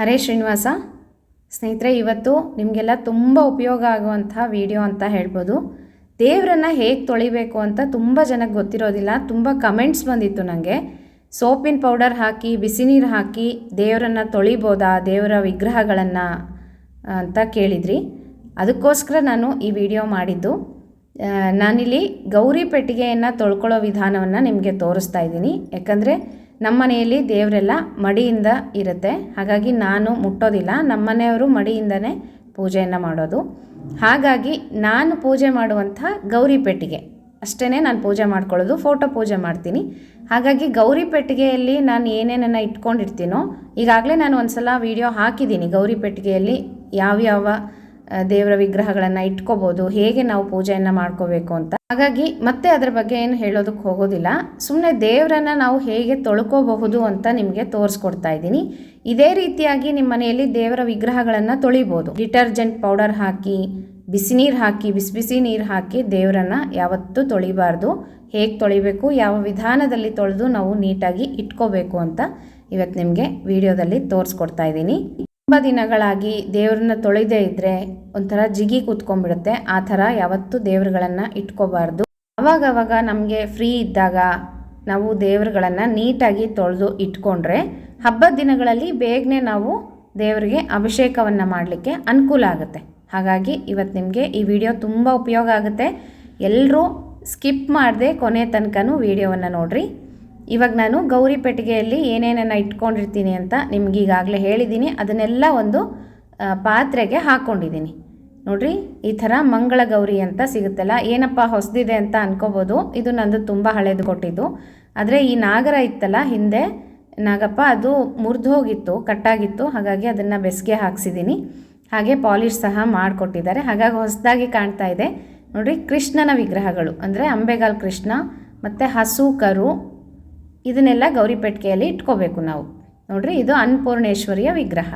ಹರೇ ಶ್ರೀನಿವಾಸ. ಸ್ನೇಹಿತರೆ, ಇವತ್ತು ನಿಮಗೆಲ್ಲ ತುಂಬ ಉಪಯೋಗ ಆಗುವಂಥ ವಿಡಿಯೋ ಅಂತ ಹೇಳ್ಬೋದು. ದೇವರನ್ನು ಹೇಗೆ ತೊಳಿಬೇಕು ಅಂತ ತುಂಬ ಜನಕ್ಕೆ ಗೊತ್ತಿರೋದಿಲ್ಲ. ತುಂಬ ಕಮೆಂಟ್ಸ್ ಬಂದಿತ್ತು ನನಗೆ ಸೋಪಿನ ಪೌಡರ್ ಹಾಕಿ ಬಿಸಿ ನೀರು ಹಾಕಿ ದೇವರನ್ನು ತೊಳಿಬೋದಾ, ದೇವರ ವಿಗ್ರಹಗಳನ್ನು ಅಂತ ಕೇಳಿದ್ರಿ. ಅದಕ್ಕೋಸ್ಕರ ನಾನು ಈ ವಿಡಿಯೋ ಮಾಡಿದ್ದು. ನಾನಿಲ್ಲಿ ಗೌರಿ ಪೆಟ್ಟಿಗೆಯನ್ನು ತೊಳ್ಕೊಳ್ಳೋ ವಿಧಾನವನ್ನು ನಿಮಗೆ ತೋರಿಸ್ತಾ ಇದ್ದೀನಿ. ಯಾಕಂದರೆ ನಮ್ಮ ಮನೆಯಲ್ಲಿ ದೇವರೆಲ್ಲ ಮಡಿಯಿಂದ ಇರುತ್ತೆ. ಹಾಗಾಗಿ ನಾನು ಮುಟ್ಟೋದಿಲ್ಲ. ನಮ್ಮ ಮನೆಯವರು ಮಡಿಯಿಂದನೇ ಪೂಜೆಯನ್ನು ಮಾಡೋದು. ಹಾಗಾಗಿ ನಾನು ಪೂಜೆ ಮಾಡುವಂಥ ಗೌರಿ ಪೆಟ್ಟಿಗೆ. ಅಷ್ಟೇ ನಾನು ಪೂಜೆ ಮಾಡ್ಕೊಳ್ಳೋದು, ಫೋಟೋ ಪೂಜೆ ಮಾಡ್ತೀನಿ. ಹಾಗಾಗಿ ಗೌರಿ ಪೆಟ್ಟಿಗೆಯಲ್ಲಿ ನಾನು ಏನೇನನ್ನು ಇಟ್ಕೊಂಡಿರ್ತೀನೋ, ಈಗಾಗಲೇ ನಾನು ಒಂದು ಸಲ ವೀಡಿಯೋ ಹಾಕಿದ್ದೀನಿ ಗೌರಿ ಪೆಟ್ಟಿಗೆಯಲ್ಲಿ ಯಾವ್ಯಾವ ದೇವರ ವಿಗ್ರಹಗಳನ್ನು ಇಟ್ಕೋಬೋದು, ಹೇಗೆ ನಾವು ಪೂಜೆಯನ್ನು ಮಾಡ್ಕೋಬೇಕು ಅಂತ. ಹಾಗಾಗಿ ಮತ್ತೆ ಅದರ ಬಗ್ಗೆ ಏನು ಹೇಳೋದಕ್ಕೆ ಹೋಗೋದಿಲ್ಲ. ಸುಮ್ಮನೆ ದೇವರನ್ನ ನಾವು ಹೇಗೆ ತೊಳ್ಕೋಬಹುದು ಅಂತ ನಿಮಗೆ ತೋರಿಸ್ಕೊಡ್ತಾ ಇದ್ದೀನಿ. ಇದೇ ರೀತಿಯಾಗಿ ನಿಮ್ಮ ಮನೆಯಲ್ಲಿ ದೇವರ ವಿಗ್ರಹಗಳನ್ನು ತೊಳಿಬೋದು. ಡಿಟರ್ಜೆಂಟ್ ಪೌಡರ್ ಹಾಕಿ, ಬಿಸಿ ನೀರು ಹಾಕಿ, ಬಿಸಿ ಬಿಸಿ ನೀರು ಹಾಕಿ ದೇವರನ್ನು ಯಾವತ್ತೂ ತೊಳಿಬಾರ್ದು. ಹೇಗೆ ತೊಳಿಬೇಕು, ಯಾವ ವಿಧಾನದಲ್ಲಿ ತೊಳೆದು ನಾವು ನೀಟಾಗಿ ಇಟ್ಕೋಬೇಕು ಅಂತ ಇವತ್ತು ನಿಮಗೆ ವಿಡಿಯೋದಲ್ಲಿ ತೋರಿಸ್ಕೊಡ್ತಾ ಇದ್ದೀನಿ. ತುಂಬ ದಿನಗಳಾಗಿ ದೇವ್ರನ್ನ ತೊಳೆದೇ ಇದ್ದರೆ ಒಂಥರ ಜಿಗಿ ಕೂತ್ಕೊಂಡ್ಬಿಡುತ್ತೆ. ಆ ಥರ ಯಾವತ್ತೂ ದೇವ್ರುಗಳನ್ನು ಇಟ್ಕೋಬಾರ್ದು. ಅವಾಗವಾಗ ನಮಗೆ ಫ್ರೀ ಇದ್ದಾಗ ನಾವು ದೇವ್ರುಗಳನ್ನು ನೀಟಾಗಿ ತೊಳೆದು ಇಟ್ಕೊಂಡ್ರೆ ಹಬ್ಬದ ದಿನಗಳಲ್ಲಿ ಬೇಗನೆ ನಾವು ದೇವರಿಗೆ ಅಭಿಷೇಕವನ್ನು ಮಾಡಲಿಕ್ಕೆ ಅನುಕೂಲ ಆಗುತ್ತೆ. ಹಾಗಾಗಿ ಇವತ್ತು ನಿಮಗೆ ಈ ವಿಡಿಯೋ ತುಂಬ ಉಪಯೋಗ ಆಗುತ್ತೆ. ಎಲ್ಲರೂ ಸ್ಕಿಪ್ ಮಾಡದೆ ಕೊನೆ ತನಕನೂ ವಿಡಿಯೋವನ್ನು ನೋಡಿರಿ. ಇವಾಗ ನಾನು ಗೌರಿ ಪೆಟ್ಟಿಗೆಯಲ್ಲಿ ಏನೇನನ್ನು ಇಟ್ಕೊಂಡಿರ್ತೀನಿ ಅಂತ ನಿಮ್ಗೆ ಈಗಾಗಲೇ ಹೇಳಿದ್ದೀನಿ. ಅದನ್ನೆಲ್ಲ ಒಂದು ಪಾತ್ರೆಗೆ ಹಾಕ್ಕೊಂಡಿದ್ದೀನಿ ನೋಡ್ರಿ, ಈ ಥರ ಮಂಗಳ ಗೌರಿ ಅಂತ ಸಿಗುತ್ತಲ್ಲ, ಏನಪ್ಪ ಹೊಸದಿದೆ ಅಂತ ಅನ್ಕೋಬೋದು. ಇದು ನಂದು ತುಂಬ ಹಳೇದು ಕೊಟ್ಟಿದ್ದು. ಆದರೆ ಈ ನಾಗರ ಇತ್ತಲ್ಲ, ಹಿಂದೆ ನಾಗಪ್ಪ ಅದು ಮುರಿದು ಹೋಗಿತ್ತು, ಕಟ್ಟಾಗಿತ್ತು. ಹಾಗಾಗಿ ಅದನ್ನು ಬೆಸ್ಗೆ ಹಾಕ್ಸಿದ್ದೀನಿ. ಹಾಗೆ ಪಾಲಿಶ್ ಸಹ ಮಾಡಿಕೊಟ್ಟಿದ್ದಾರೆ. ಹಾಗಾಗಿ ಹೊಸದಾಗಿ ಕಾಣ್ತಾ ಇದೆ. ನೋಡಿರಿ, ಕೃಷ್ಣನ ವಿಗ್ರಹಗಳು, ಅಂದರೆ ಅಂಬೆಗಾಲ್ ಕೃಷ್ಣ, ಮತ್ತು ಹಸು, ಕರು ಇದನ್ನೆಲ್ಲ ಗೌರಿ ಇಟ್ಕೋಬೇಕು ನಾವು. ನೋಡ್ರಿ, ಇದು ಅನ್ನಪೂರ್ಣೇಶ್ವರಿಯ ವಿಗ್ರಹ.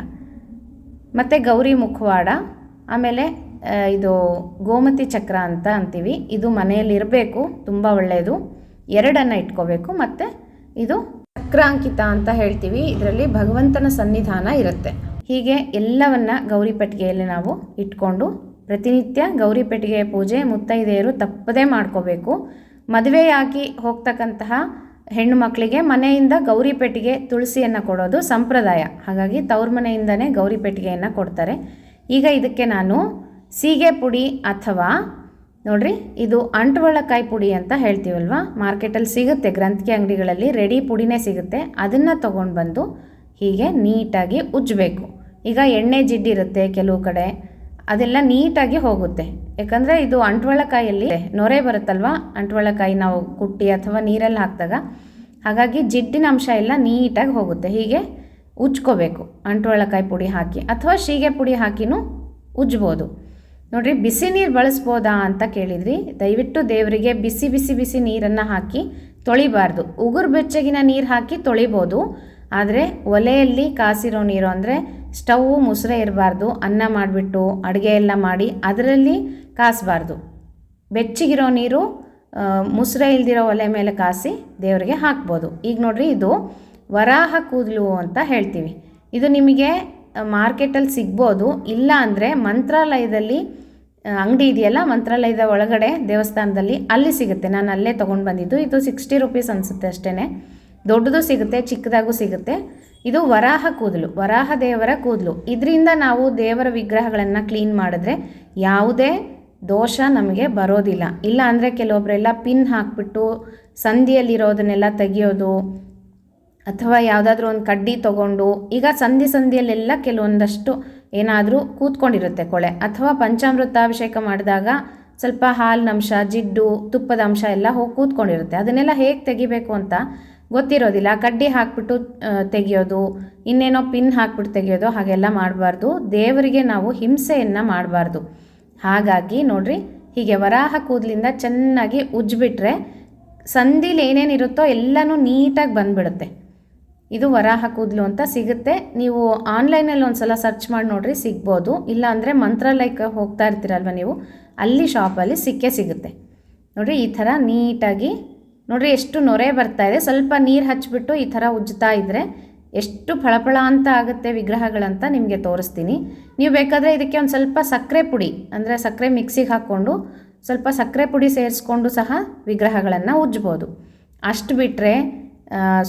ಮತ್ತು ಗೌರಿ ಮುಖವಾಡ, ಆಮೇಲೆ ಇದು ಗೋಮತಿ ಚಕ್ರ ಅಂತ ಅಂತೀವಿ. ಇದು ಮನೆಯಲ್ಲಿರಬೇಕು, ತುಂಬ ಒಳ್ಳೆಯದು ಎರಡನ್ನು ಇಟ್ಕೋಬೇಕು, ಮತ್ತು ಇದು ಚಕ್ರಾಂಕಿತ ಅಂತ ಹೇಳ್ತೀವಿ. ಇದರಲ್ಲಿ ಭಗವಂತನ ಸನ್ನಿಧಾನ ಇರುತ್ತೆ. ಹೀಗೆ ಎಲ್ಲವನ್ನ ಗೌರಿ ಪೆಟ್ಟಿಗೆಯಲ್ಲಿ ನಾವು ಇಟ್ಕೊಂಡು, ಪ್ರತಿನಿತ್ಯ ಗೌರಿ ಪೆಟ್ಟಿಗೆಯ ಪೂಜೆ ಮುತ್ತೈದೆಯರು ತಪ್ಪದೇ ಮಾಡ್ಕೋಬೇಕು. ಮದುವೆಯಾಗಿ ಹೋಗ್ತಕ್ಕಂತಹ ಹೆಣ್ಣು ಮಕ್ಕಳಿಗೆ ಮನೆಯಿಂದ ಗೌರಿ ಪೆಟ್ಟಿಗೆ ತುಳಸಿಯನ್ನು ಕೊಡೋದು ಸಂಪ್ರದಾಯ. ಹಾಗಾಗಿ ತವ್ರ ಮನೆಯಿಂದನೇ ಗೌರಿ ಪೆಟ್ಟಿಗೆಯನ್ನು ಕೊಡ್ತಾರೆ. ಈಗ ಇದಕ್ಕೆ ನಾನು ಸೀಗೆ ಪುಡಿ ಅಥವಾ ನೋಡ್ರಿ, ಇದು ಅಂಟುವಳ್ಳಕಾಯಿ ಪುಡಿ ಅಂತ ಹೇಳ್ತೀವಲ್ವ? ಮಾರ್ಕೆಟಲ್ಲಿ ಸಿಗುತ್ತೆ, ಗ್ರಂಥಿಕೆ ಅಂಗಡಿಗಳಲ್ಲಿ ರೆಡಿ ಪುಡಿನೇ ಸಿಗುತ್ತೆ. ಅದನ್ನು ತೊಗೊಂಡು ಬಂದು ಹೀಗೆ ನೀಟಾಗಿ ಉಜ್ಜಬೇಕು. ಈಗ ಎಣ್ಣೆ ಜಿಡ್ಡಿರುತ್ತೆ ಕೆಲವು ಕಡೆ. ಅದೆಲ್ಲ ನೀಟಾಗಿ ಹೋಗುತ್ತೆ. ಯಾಕಂದರೆ ಇದು ಅಂಟ್ವಳಕಾಯಲ್ಲಿ ನೊರೆ ಬರುತ್ತಲ್ವ? ಅಂಟ್ವಳಕಾಯಿ ನಾವು ಕುಟ್ಟಿ ಅಥವಾ ನೀರಲ್ಲಿ ಹಾಕಿದಾಗ ಹಾಗಾಗಿ ಜಿಡ್ಡಿನ ಅಂಶ ಎಲ್ಲ ನೀಟಾಗಿ ಹೋಗುತ್ತೆ. ಹೀಗೆ ಉಜ್ಕೋಬೇಕು. ಅಂಟ್ವಳಕಾಯಿ ಪುಡಿ ಹಾಕಿ ಅಥವಾ ಶೀಗೆ ಪುಡಿ ಹಾಕಿನೂ ಉಜ್ಬೋದು. ನೋಡಿರಿ, ಬಿಸಿ ನೀರು ಬಳಸ್ಬೋದಾ ಅಂತ ಕೇಳಿದ್ರಿ. ದಯವಿಟ್ಟು ದೇವರಿಗೆ ಬಿಸಿ ಬಿಸಿ ಬಿಸಿ ನೀರನ್ನು ಹಾಕಿ ತೊಳಿಬಾರ್ದು. ಉಗುರು ಬೆಚ್ಚಗಿನ ನೀರು ಹಾಕಿ ತೊಳಿಬೋದು. ಆದರೆ ಒಲೆಯಲ್ಲಿ ಕಾಸಿರೋ ನೀರು ಅಂದರೆ ಸ್ಟವ್ ಮುಸುರೆ ಇರಬಾರ್ದು, ಅನ್ನ ಮಾಡಿಬಿಟ್ಟು ಅಡುಗೆ ಎಲ್ಲ ಮಾಡಿ ಅದರಲ್ಲಿ ಕಾಸಬಾರ್ದು. ಬೆಚ್ಚಗಿರೋ ನೀರು ಮುಸ್ರೆ ಇಲ್ದಿರೋ ಒಲೆ ಮೇಲೆ ಕಾಸಿ ದೇವರಿಗೆ ಹಾಕ್ಬೋದು. ಈಗ ನೋಡಿರಿ ಇದು ವರಾಹ ಕೂದಲು ಅಂತ ಹೇಳ್ತೀವಿ. ಇದು ನಿಮಗೆ ಮಾರ್ಕೆಟಲ್ಲಿ ಸಿಗ್ಬೋದು. ಇಲ್ಲ ಅಂದರೆ ಮಂತ್ರಾಲಯದಲ್ಲಿ ಅಂಗಡಿ ಇದೆಯಲ್ಲ, ಮಂತ್ರಾಲಯದ ಒಳಗಡೆ ದೇವಸ್ಥಾನದಲ್ಲಿ ಅಲ್ಲಿ ಸಿಗುತ್ತೆ. ನಾನು ಅಲ್ಲೇ ತೊಗೊಂಡು ಬಂದಿದ್ದು. ಇದು ಸಿಕ್ಸ್ಟಿ ರುಪೀಸ್ ಅನಿಸುತ್ತೆ ಅಷ್ಟೇ ದೊಡ್ಡದು ಸಿಗುತ್ತೆ, ಚಿಕ್ಕದಾಗೂ ಸಿಗುತ್ತೆ. ಇದು ವರಾಹ ಕೂದಲು, ವರಾಹ ದೇವರ ಕೂದಲು. ಇದರಿಂದ ನಾವು ದೇವರ ವಿಗ್ರಹಗಳನ್ನು ಕ್ಲೀನ್ ಮಾಡಿದ್ರೆ ಯಾವುದೇ ದೋಷ ನಮಗೆ ಬರೋದಿಲ್ಲ. ಇಲ್ಲ ಅಂದರೆ ಕೆಲವೊಬ್ಬರೆಲ್ಲ ಪಿನ್ ಹಾಕ್ಬಿಟ್ಟು ಸಂಧಿಯಲ್ಲಿರೋದನ್ನೆಲ್ಲ ತೆಗಿಯೋದು, ಅಥವಾ ಯಾವುದಾದ್ರೂ ಒಂದು ಕಡ್ಡಿ ತಗೊಂಡು, ಈಗ ಸಂಧಿ ಸಂಧಿಯಲ್ಲೆಲ್ಲ ಕೆಲವೊಂದಷ್ಟು ಏನಾದರೂ ಕೂತ್ಕೊಂಡಿರುತ್ತೆ ಕೊಳೆ. ಅಥವಾ ಪಂಚಾಮೃತಾಭಿಷೇಕ ಮಾಡಿದಾಗ ಸ್ವಲ್ಪ ಹಾಲಿನಂಶ, ಜಿಡ್ಡು, ತುಪ್ಪದ ಅಂಶ ಎಲ್ಲ ಹೋಗಿ ಕೂತ್ಕೊಂಡಿರುತ್ತೆ. ಅದನ್ನೆಲ್ಲ ಹೇಗೆ ತೆಗಿಬೇಕು ಅಂತ ಗೊತ್ತಿರೋದಿಲ್ಲ. ಕಡ್ಡಿ ಹಾಕ್ಬಿಟ್ಟು ತೆಗೆಯೋದು, ಇನ್ನೇನೋ ಪಿನ್ ಹಾಕ್ಬಿಟ್ಟು ತೆಗಿಯೋದು, ಹಾಗೆಲ್ಲ ಮಾಡಬಾರ್ದು. ದೇವರಿಗೆ ನಾವು ಹಿಂಸೆಯನ್ನು ಮಾಡಬಾರ್ದು. ಹಾಗಾಗಿ ನೋಡ್ರಿ, ಹೀಗೆ ವರಾಹ ಕೂದಲಿಂದ ಚೆನ್ನಾಗಿ ಉಜ್ಜಿಬಿಟ್ರೆ ಸಂಧಿಲಿ ಏನೇನಿರುತ್ತೋ ಎಲ್ಲನೂ ನೀಟಾಗಿ ಬಂದುಬಿಡುತ್ತೆ. ಇದು ವರಾಹ ಕೂದಲು ಅಂತ ಸಿಗುತ್ತೆ. ನೀವು ಆನ್ಲೈನಲ್ಲಿ ಒಂದು ಸಲ ಸರ್ಚ್ ಮಾಡಿ ನೋಡ್ರಿ ಸಿಗ್ಬೋದು. ಇಲ್ಲ ಅಂದರೆ ಮಂತ್ರಾಲಯಕ್ಕೆ ಹೋಗ್ತಾ ಇರ್ತೀರಲ್ವ ನೀವು, ಅಲ್ಲಿ ಶಾಪಲ್ಲಿ ಸಿಕ್ಕೇ ಸಿಗುತ್ತೆ. ನೋಡಿರಿ, ಈ ಥರ ನೀಟಾಗಿ ನೋಡ್ರಿ, ಎಷ್ಟು ನೊರೆ ಬರ್ತಾ ಇದೆ. ಸ್ವಲ್ಪ ನೀರು ಹಚ್ಚಿಬಿಟ್ಟು ಈ ಥರ ಉಜ್ಜುತ್ತಾ ಇದ್ದರೆ ಎಷ್ಟು ಫಳಫಳ ಅಂತ ಆಗುತ್ತೆ ವಿಗ್ರಹಗಳಂತ ನಿಮಗೆ ತೋರಿಸ್ತೀನಿ. ನೀವು ಬೇಕಾದರೆ ಇದಕ್ಕೆ ಒಂದು ಸ್ವಲ್ಪ ಸಕ್ಕರೆ ಪುಡಿ, ಅಂದರೆ ಸಕ್ಕರೆ ಮಿಕ್ಸಿಗೆ ಹಾಕ್ಕೊಂಡು ಸ್ವಲ್ಪ ಸಕ್ಕರೆ ಪುಡಿ ಸೇರಿಸ್ಕೊಂಡು ಸಹ ವಿಗ್ರಹಗಳನ್ನು ಉಜ್ಜ್ಬೋದು ಅಷ್ಟು ಬಿಟ್ಟರೆ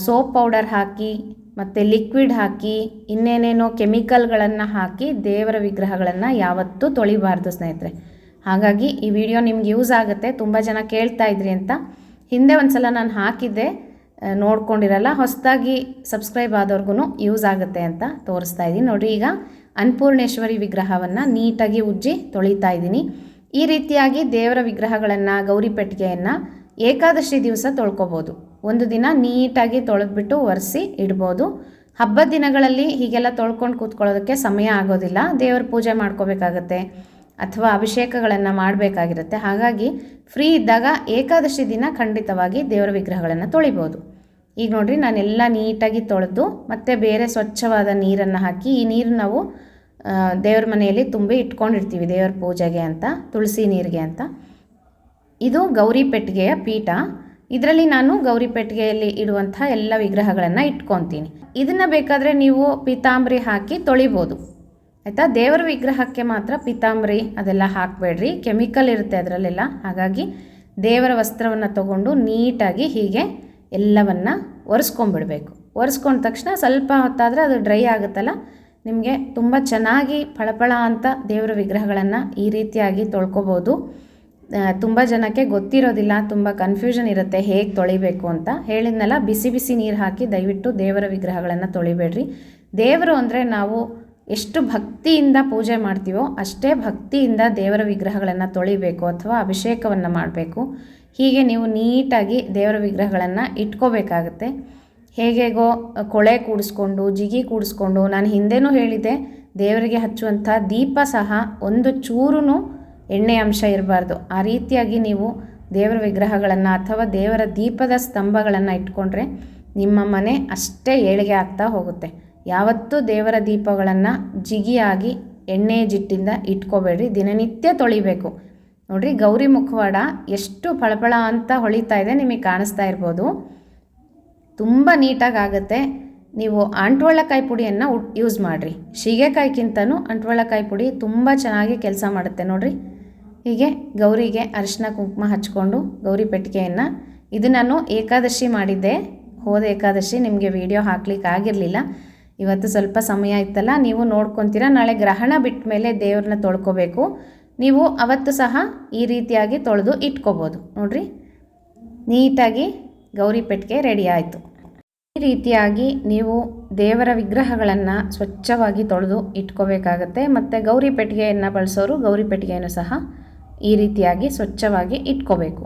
ಸೋಪ್ ಪೌಡರ್ ಹಾಕಿ ಮತ್ತು ಲಿಕ್ವಿಡ್ ಹಾಕಿ ಇನ್ನೇನೇನೋ ಕೆಮಿಕಲ್ಗಳನ್ನು ಹಾಕಿ ದೇವರ ವಿಗ್ರಹಗಳನ್ನು ಯಾವತ್ತೂ ತೊಳಿಬಾರ್ದು ಸ್ನೇಹಿತರೆ. ಹಾಗಾಗಿ ಈ ವಿಡಿಯೋ ನಿಮ್ಗೆ ಯೂಸ್ ಆಗುತ್ತೆ, ತುಂಬ ಜನ ಕೇಳ್ತಾ ಇದ್ರಿ ಅಂತ. ಹಿಂದೆ ಒಂದು ಸಲ ನಾನು ಹಾಕಿದ್ದೆ ನೋಡ್ಕೊಂಡಿರಲ್ಲ, ಹೊಸದಾಗಿ ಸಬ್ಸ್ಕ್ರೈಬ್ ಆದವ್ರಿಗೂ ಯೂಸ್ ಆಗುತ್ತೆ ಅಂತ ತೋರಿಸ್ತಾ ಇದ್ದೀನಿ. ನೋಡಿ ಈಗ ಅನ್ನಪೂರ್ಣೇಶ್ವರಿ ವಿಗ್ರಹವನ್ನು ನೀಟಾಗಿ ಉಜ್ಜಿ ತೊಳಿತಾ ಇದ್ದೀನಿ. ಈ ರೀತಿಯಾಗಿ ದೇವರ ವಿಗ್ರಹಗಳನ್ನು, ಗೌರಿ ಪೆಟ್ಟಿಗೆಯನ್ನು ಏಕಾದಶಿ ದಿವಸ ತೊಳ್ಕೊಬೋದು. ಒಂದು ದಿನ ನೀಟಾಗಿ ತೊಳೆದ್ಬಿಟ್ಟು ಒರೆಸಿ ಇಡ್ಬೋದು. ಹಬ್ಬದ ದಿನಗಳಲ್ಲಿ ಹೀಗೆಲ್ಲ ತೊಳ್ಕೊಂಡು ಕೂತ್ಕೊಳ್ಳೋದಕ್ಕೆ ಸಮಯ ಆಗೋದಿಲ್ಲ. ದೇವರ ಪೂಜೆ ಮಾಡ್ಕೋಬೇಕಾಗತ್ತೆ. ಅಥವಾ ಅಭಿಷೇಕಗಳನ್ನು ಮಾಡಬೇಕಾಗಿರುತ್ತೆ. ಹಾಗಾಗಿ ಫ್ರೀ ಇದ್ದಾಗ ಏಕಾದಶಿ ದಿನ ಖಂಡಿತವಾಗಿ ದೇವರ ವಿಗ್ರಹಗಳನ್ನು ತೊಳಿಬೋದು. ಈಗ ನೋಡಿರಿ, ನಾನೆಲ್ಲ ನೀಟಾಗಿ ತೊಳೆದು ಮತ್ತೆ ಬೇರೆ ಸ್ವಚ್ಛವಾದ ನೀರನ್ನು ಹಾಕಿ, ಈ ನೀರು ನಾವು ದೇವ್ರ ಮನೆಯಲ್ಲಿ ತುಂಬಿ ಇಟ್ಕೊಂಡಿರ್ತೀವಿ. ದೇವರ ಪೂಜೆಗೆ ಅಂತ, ತುಳಸಿ ನೀರಿಗೆ ಅಂತ. ಇದು ಗೌರಿ ಪೆಟ್ಟಿಗೆಯ ಪೀಠ. ಇದರಲ್ಲಿ ನಾನು ಗೌರಿ ಪೆಟ್ಟಿಗೆಯಲ್ಲಿ ಇಡುವಂಥ ಎಲ್ಲ ವಿಗ್ರಹಗಳನ್ನು ಇಟ್ಕೊತೀನಿ. ಇದನ್ನು ಬೇಕಾದರೆ ನೀವು ಪೀತಾಂಬರಿ ಹಾಕಿ ತೊಳಿಬೋದು. ಆಯಿತಾ? ದೇವರ ವಿಗ್ರಹಕ್ಕೆ ಮಾತ್ರ ಪಿತಾಂಬರಿ ಅದೆಲ್ಲ ಹಾಕಬೇಡ್ರಿ. ಕೆಮಿಕಲ್ ಇರುತ್ತೆ ಅದರಲ್ಲೆಲ್ಲ. ಹಾಗಾಗಿ ದೇವರ ವಸ್ತ್ರವನ್ನು ತಗೊಂಡು ನೀಟಾಗಿ ಹೀಗೆ ಎಲ್ಲವನ್ನು ಒರೆಸ್ಕೊಂಬಿಡ್ಬೇಕು ಒರೆಸ್ಕೊಂಡ ತಕ್ಷಣ ಸ್ವಲ್ಪ ಹೊತ್ತಾದರೆ ಅದು ಡ್ರೈ ಆಗುತ್ತಲ್ಲ? ನಿಮಗೆ ತುಂಬ ಚೆನ್ನಾಗಿ ಫಳಫಳ ಅಂತ ದೇವರ ವಿಗ್ರಹಗಳನ್ನು ಈ ರೀತಿಯಾಗಿ ತೊಳ್ಕೊಬೋದು. ತುಂಬ ಜನಕ್ಕೆ ಗೊತ್ತಿರೋದಿಲ್ಲ, ತುಂಬ ಕನ್ಫ್ಯೂಷನ್ ಇರುತ್ತೆ ಹೇಗೆ ತೊಳಿಬೇಕು ಅಂತ. ಹೇಳಿದ್ನಲ್ಲ, ಬಿಸಿ ಬಿಸಿ ನೀರು ಹಾಕಿ ದಯವಿಟ್ಟು ದೇವರ ವಿಗ್ರಹಗಳನ್ನು ತೊಳಿಬೇಡ್ರಿ. ದೇವರು ಅಂದರೆ ನಾವು ಎಷ್ಟು ಭಕ್ತಿಯಿಂದ ಪೂಜೆ ಮಾಡ್ತೀವೋ ಅಷ್ಟೇ ಭಕ್ತಿಯಿಂದ ದೇವರ ವಿಗ್ರಹಗಳನ್ನು ತೊಳಿಬೇಕು ಅಥವಾ ಅಭಿಷೇಕವನ್ನು ಮಾಡಬೇಕು. ಹೀಗೆ ನೀವು ನೀಟಾಗಿ ದೇವರ ವಿಗ್ರಹಗಳನ್ನು ಇಟ್ಕೋಬೇಕಾಗತ್ತೆ. ಹೇಗೆಗೋ ಕೊಳೆ ಕೂಡಿಸ್ಕೊಂಡು, ಜಿಗಿ ಕೂಡಿಸ್ಕೊಂಡು, ನಾನು ಹಿಂದೆನೂ ಹೇಳಿದೆ ದೇವರಿಗೆ ಹಚ್ಚುವಂಥ ದೀಪ ಸಹ ಒಂದು ಚೂರು ಎಣ್ಣೆ ಅಂಶ ಇರಬಾರ್ದು. ಆ ರೀತಿಯಾಗಿ ನೀವು ದೇವರ ವಿಗ್ರಹಗಳನ್ನು ಅಥವಾ ದೇವರ ದೀಪದ ಸ್ತಂಭಗಳನ್ನು ಇಟ್ಕೊಂಡ್ರೆ ನಿಮ್ಮ ಮನೆ ಅಷ್ಟೇ ಏಳಿಗೆ ಆಗ್ತಾ ಹೋಗುತ್ತೆ. ಯಾವತ್ತೂ ದೇವರ ದೀಪಗಳನ್ನು ಜಿಗಿಯಾಗಿ ಎಣ್ಣೆ ಜಿಟ್ಟಿಂದ ಇಟ್ಕೋಬೇಡ್ರಿ. ದಿನನಿತ್ಯ ತೊಳಿಬೇಕು. ನೋಡ್ರಿ, ಗೌರಿ ಮುಖವಾಡ ಎಷ್ಟು ಫಳಫಳ ಅಂತ ಹೊಳಿತಾ ಇದೆ, ನಿಮಗೆ ಕಾಣಿಸ್ತಾ ಇರ್ಬೋದು. ತುಂಬ ನೀಟಾಗಿ ಆಗುತ್ತೆ. ನೀವು ಅಂಟ್ವಳ್ಳಕಾಯಿ ಪುಡಿಯನ್ನು ಯೂಸ್ ಮಾಡಿರಿ. ಶೀಗೆಕಾಯಿಗಿಂತನೂ ಅಂಟ್ವಳ್ಳಕಾಯಿ ಪುಡಿ ತುಂಬ ಚೆನ್ನಾಗಿ ಕೆಲಸ ಮಾಡುತ್ತೆ ನೋಡ್ರಿ. ಹೀಗೆ ಗೌರಿಗೆ ಅರಿಶಿನ ಕುಂಕುಮ ಹಚ್ಕೊಂಡು ಗೌರಿ ಪೆಟ್ಟಿಗೆಯನ್ನು ಇದು ನಾನು ಏಕಾದಶಿ ಮಾಡಿದ್ದೆ. ಹೋದ ಏಕಾದಶಿ ನಿಮಗೆ ವಿಡಿಯೋ ಹಾಕ್ಲಿಕ್ಕೆ ಆಗಿರಲಿಲ್ಲ ಇವತ್ತು ಸ್ವಲ್ಪ ಸಮಯ ಇತ್ತಲ್ಲ ನೀವು ನೋಡ್ಕೊತೀರಾ? ನಾಳೆ ಗ್ರಹಣ ಬಿಟ್ಟ ಮೇಲೆ ದೇವ್ರನ್ನ ತೊಳ್ಕೊಬೇಕು. ನೀವು ಅವತ್ತು ಸಹ ಈ ರೀತಿಯಾಗಿ ತೊಳೆದು ಇಟ್ಕೋಬೋದು. ನೋಡ್ರಿ, ನೀಟಾಗಿ ಗೌರಿ ಪೆಟ್ಟಿಗೆ ರೆಡಿ ಆಯಿತು. ಈ ರೀತಿಯಾಗಿ ನೀವು ದೇವರ ವಿಗ್ರಹಗಳನ್ನು ಸ್ವಚ್ಛವಾಗಿ ತೊಳೆದು ಇಟ್ಕೋಬೇಕಾಗತ್ತೆ. ಮತ್ತು ಗೌರಿ ಪೆಟ್ಟಿಗೆಯನ್ನು ಬಳಸೋರು ಗೌರಿ ಪೆಟ್ಟಿಗೆಯನ್ನು ಸಹ ಈ ರೀತಿಯಾಗಿ ಸ್ವಚ್ಛವಾಗಿ ಇಟ್ಕೋಬೇಕು.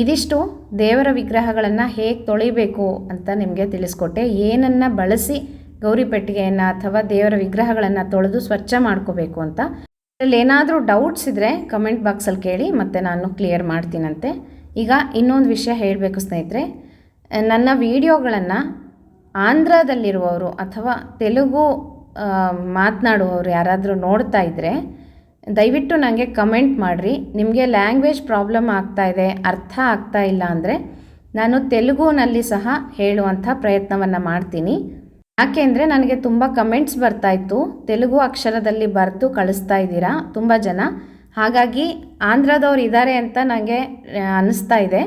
ಇದಿಷ್ಟು ದೇವರ ವಿಗ್ರಹಗಳನ್ನು ಹೇಗೆ ತೊಳಿಬೇಕು ಅಂತ ನಿಮಗೆ ತಿಳಿಸ್ಕೊಟ್ಟೆ. ಏನನ್ನು ಬಳಸಿ ಗೌರಿ ಪೆಟ್ಟಿಗೆಯನ್ನು ಅಥವಾ ದೇವರ ವಿಗ್ರಹಗಳನ್ನು ತೊಳೆದು ಸ್ವಚ್ಛ ಮಾಡ್ಕೋಬೇಕು ಅಂತ. ಅದರಲ್ಲಿ ಏನಾದರೂ ಡೌಟ್ಸ್ ಇದ್ದರೆ ಕಮೆಂಟ್ ಬಾಕ್ಸಲ್ಲಿ ಕೇಳಿ ಮತ್ತೆ ನಾನು ಕ್ಲಿಯರ್ ಮಾಡ್ತೀನಂತೆ. ಈಗ ಇನ್ನೊಂದು ವಿಷಯ ಹೇಳಬೇಕು ಸ್ನೇಹಿತರೆ, ನನ್ನ ವಿಡಿಯೋಗಳನ್ನು ಆಂಧ್ರದಲ್ಲಿರುವವರು ಅಥವಾ ತೆಲುಗು ಮಾತನಾಡುವವರು ಯಾರಾದರೂ ನೋಡ್ತಾ ಇದ್ದರೆ ದಯವಿಟ್ಟು ನನಗೆ ಕಮೆಂಟ್ ಮಾಡಿರಿ. ನಿಮಗೆ ಲ್ಯಾಂಗ್ವೇಜ್ ಪ್ರಾಬ್ಲಮ್ ಆಗ್ತಾ ಇದೆ, ಅರ್ಥ ಆಗ್ತಾ ಇಲ್ಲ ಅಂದರೆ ನಾನು ತೆಲುಗುನಲ್ಲಿ ಸಹ ಹೇಳುವಂಥ ಪ್ರಯತ್ನವನ್ನು ಮಾಡ್ತೀನಿ. ಯಾಕೆಂದರೆ ನನಗೆ ತುಂಬ ಕಮೆಂಟ್ಸ್ ಬರ್ತಾ ಇತ್ತು. ತೆಲುಗು ಅಕ್ಷರದಲ್ಲಿ ಬರೆದು ಕಳಿಸ್ತಾ ಇದ್ದೀರಾ? ತುಂಬ ಜನ. ಹಾಗಾಗಿ ಆಂಧ್ರದವ್ರು ಇದ್ದಾರೆ ಅಂತ ನನಗೆ ಅನ್ನಿಸ್ತಾ ಇದೆ.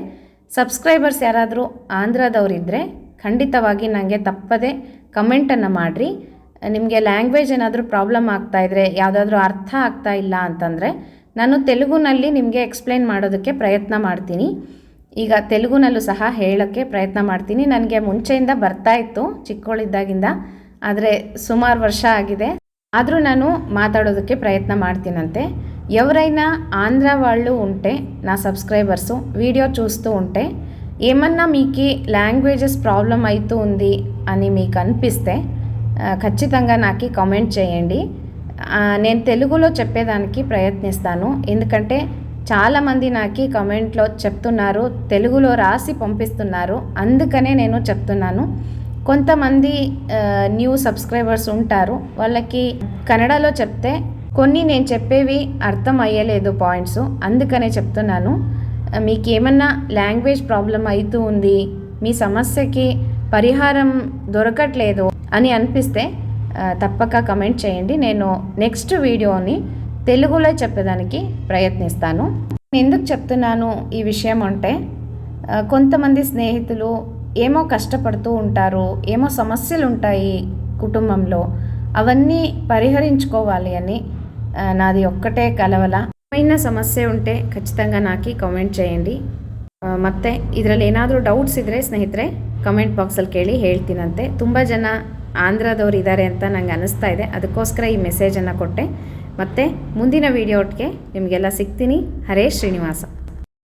ಸಬ್ಸ್ಕ್ರೈಬರ್ಸ್ ಯಾರಾದರೂ ಆಂಧ್ರದವರಿದ್ದರೆ ಖಂಡಿತವಾಗಿ ನನಗೆ ತಪ್ಪದೆ ಕಮೆಂಟನ್ನು ಮಾಡಿರಿ. ನಿಮಗೆ ಲ್ಯಾಂಗ್ವೇಜ್ ಏನಾದರೂ ಪ್ರಾಬ್ಲಮ್ ಆಗ್ತಾ ಇದ್ದರೆ ಯಾವುದಾದ್ರೂ ಅರ್ಥ ಆಗ್ತಾ ಇಲ್ಲ ಅಂತಂದರೆ ನಾನು ತೆಲುಗುನಲ್ಲಿ ನಿಮಗೆ ಎಕ್ಸ್ಪ್ಲೈನ್ ಮಾಡೋದಕ್ಕೆ ಪ್ರಯತ್ನ ಮಾಡ್ತೀನಿ. ಈಗ ತೆಲುಗುನಲ್ಲೂ ಸಹ ಹೇಳೋಕ್ಕೆ ಪ್ರಯತ್ನ ಮಾಡ್ತೀನಿ. ನನಗೆ ಮುಂಚೆಯಿಂದ ಬರ್ತಾ ಇತ್ತು ಚಿಕ್ಕವಳಿದ್ದಾಗಿಂದ ಆದರೆ ಸುಮಾರು ವರ್ಷ ಆಗಿದೆ. ಆದರೂ ನಾನು ಮಾತಾಡೋದಕ್ಕೆ ಪ್ರಯತ್ನ ಮಾಡ್ತೀನಂತೆ. ఎవరైనా ఆంధ్ర వాళ్ళు ఉంటే నా సబ్స్క్రైబర్సు వీడియో చూస్తూ ఉంటే ఏమన్నా మీకు లాంగ్వేజెస్ ప్రాబ్లం అవుతూ ఉంది అని మీకు అనిపిస్తే ఖచ్చితంగా నాకు కామెంట్ చేయండి నేను తెలుగులో చెప్పేదానికి ప్రయత్నిస్తాను ఎందుకంటే చాలామంది నాకు కమెంట్లో చెప్తున్నారు తెలుగులో రాసి పంపిస్తున్నారు అందుకనే నేను చెప్తున్నాను. కొంతమంది న్యూ సబ్స్క్రైబర్స్ ఉంటారు వాళ్ళకి కన్నడలో చెప్తే కొన్ని నేను చెప్పేవి అర్థం అయ్యలేదు పాయింట్స్ అందుకనే చెప్తున్నాను. మీకు ఏమన్నా లాంగ్వేజ్ ప్రాబ్లం అవుతూ ఉంది మీ సమస్యకి పరిహారం దొరకట్లేదు అని అనిపిస్తే తప్పక కమెంట్ చేయండి. నేను నెక్స్ట్ వీడియోని తెలుగులో చెప్పేదానికి ప్రయత్నిస్తాను. నేను ఎందుకు చెప్తున్నాను ఈ విషయం అంటే కొంతమంది స్నేహితులు ఏమో కష్టపడుతూ ఉంటారు ఏమో సమస్యలు ఉంటాయి కుటుంబంలో అవన్నీ పరిహరించుకోవాలి అని నాది ఒక్కటే కలవల. ఏమైనా సమస్య ఉంటే ఖచ్చితంగా నాకు కమెంట్ చేయండి. ಮತ್ತು ಇದರಲ್ಲಿ ಏನಾದರೂ ಡೌಟ್ಸ್ ಇದ್ದರೆ ಸ್ನೇಹಿತರೆ ಕಮೆಂಟ್ ಬಾಕ್ಸಲ್ಲಿ ಕೇಳಿ ಹೇಳ್ತೀನಂತೆ. ತುಂಬ ಜನ ಆಂಧ್ರದವ್ರು ಇದ್ದಾರೆ ಅಂತ ನಂಗೆ ಅನ್ನಿಸ್ತಾ ಇದೆ. ಅದಕ್ಕೋಸ್ಕರ ಈ ಮೆಸೇಜನ್ನು ಕೊಟ್ಟೆ. ಮತ್ತು ಮುಂದಿನ ವೀಡಿಯೋ ಒಟ್ಟಿಗೆ ನಿಮಗೆಲ್ಲ ಸಿಗ್ತೀನಿ. ಹರೇ ಶ್ರೀನಿವಾಸ.